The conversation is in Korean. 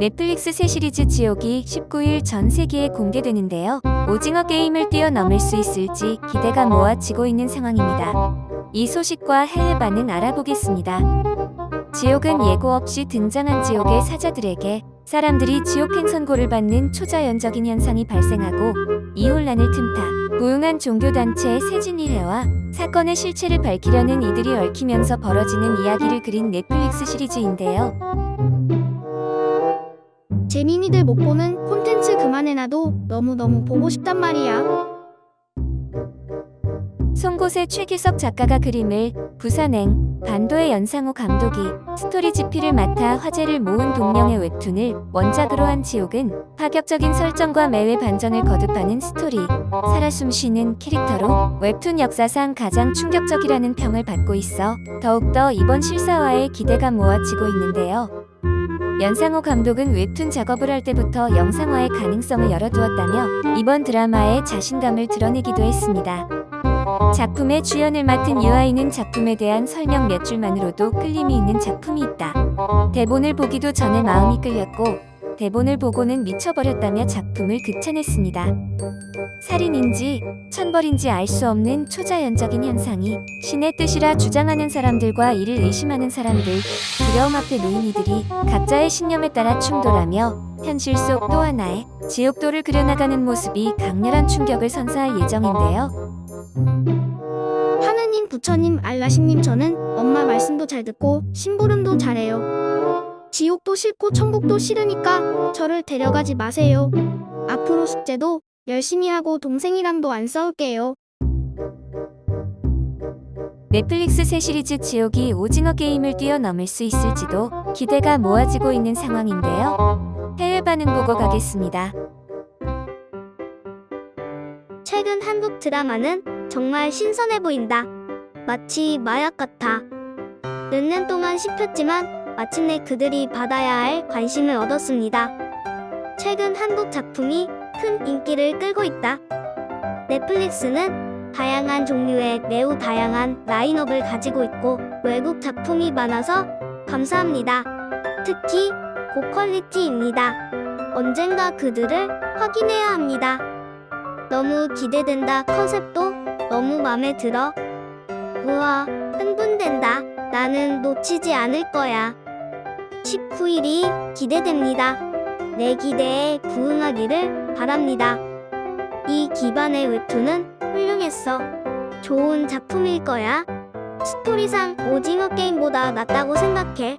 넷플릭스 새 시리즈 지옥이 19일 전 세계에 공개되는데요. 오징어 게임을 뛰어넘을 수 있을지 기대가 모아지고 있는 상황입니다. 이 소식과 해외 반응 알아보겠습니다. 지옥은 예고 없이 등장한 지옥의 사자들에게 사람들이 지옥행 선고를 받는 초자연적인 현상이 발생하고 이 혼란을 틈타 무용한 종교단체의 세진이해와 사건의 실체를 밝히려는 이들이 얽히면서 벌어지는 이야기를 그린 넷플릭스 시리즈인데요. 재민이들 못 보는 콘텐츠 그만해놔도 너무너무 보고 싶단 말이야. 송곳의 최규석 작가가 그림을 부산행 반도의 연상호 감독이 스토리 지피를 맡아 화제를 모은 동명의 웹툰을 원작으로 한 지옥은 파격적인 설정과 매회 반전을 거듭하는 스토리 살아 숨쉬는 캐릭터로 웹툰 역사상 가장 충격적이라는 평을 받고 있어 더욱더 이번 실사화에 기대가 모아지고 있는데요. 연상호 감독은 웹툰 작업을 할 때부터 영상화의 가능성을 열어두었다며 이번 드라마에 자신감을 드러내기도 했습니다. 작품의 주연을 맡은 유아인은 작품에 대한 설명 몇 줄만으로도 끌림이 있는 작품이 있다. 대본을 보기도 전에 마음이 끌렸고 대본을 보고는 미쳐버렸다며 작품을 극찬했습니다. 살인인지 천벌인지 알 수 없는 초자연적인 현상이 신의 뜻이라 주장하는 사람들과 이를 의심하는 사람들, 두려움 앞에 놓인 이들이 각자의 신념에 따라 충돌하며 현실 속 또 하나의 지옥도를 그려나가는 모습이 강렬한 충격을 선사할 예정인데요. 하느님, 부처님, 알라신님 저는 엄마 말씀도 잘 듣고 심부름도 잘해요. 지옥도 싫고 천국도 싫으니까 저를 데려가지 마세요. 앞으로 숙제도 열심히 하고 동생이랑도 안 싸울게요. 넷플릭스 새 시리즈 지옥이 오징어 게임을 뛰어넘을 수 있을지도 기대가 모아지고 있는 상황인데요. 해외 반응 보고 가겠습니다. 최근 한국 드라마는 정말 신선해 보인다. 마치 마약 같아. 몇 년 동안 씹혔지만 마침내 그들이 받아야 할 관심을 얻었습니다. 최근 한국 작품이 큰 인기를 끌고 있다. 넷플릭스는 다양한 종류의 매우 다양한 라인업을 가지고 있고 외국 작품이 많아서 감사합니다. 특히 고퀄리티입니다. 언젠가 그들을 확인해야 합니다. 너무 기대된다. 컨셉도 너무 마음에 들어. 우와, 흥분된다. 나는 놓치지 않을 거야. 19일이 기대됩니다. 내 기대에 부응하기를 바랍니다. 이 기반의 웹툰은 훌륭했어. 좋은 작품일 거야. 스토리상 오징어 게임보다 낫다고 생각해.